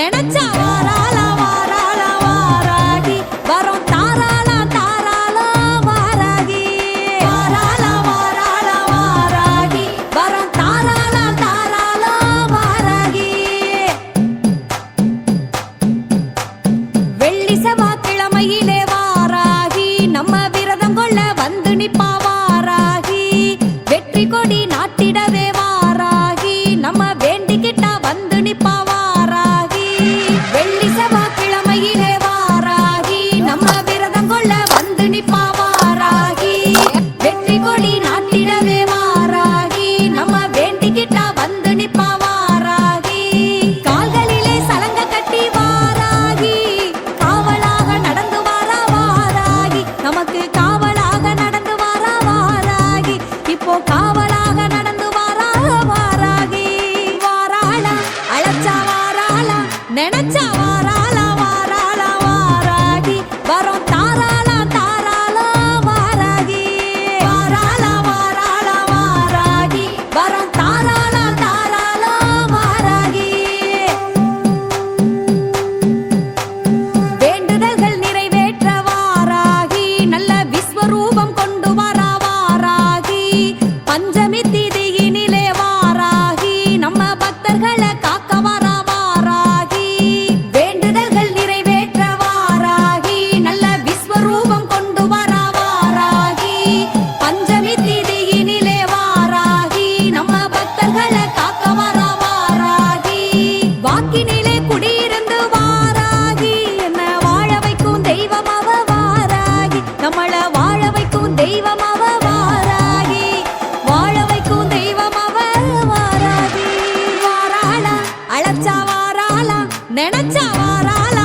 നെണച്ചാവാ? அழைச்சா வாராலாம் நினைச்சா வாராலாம்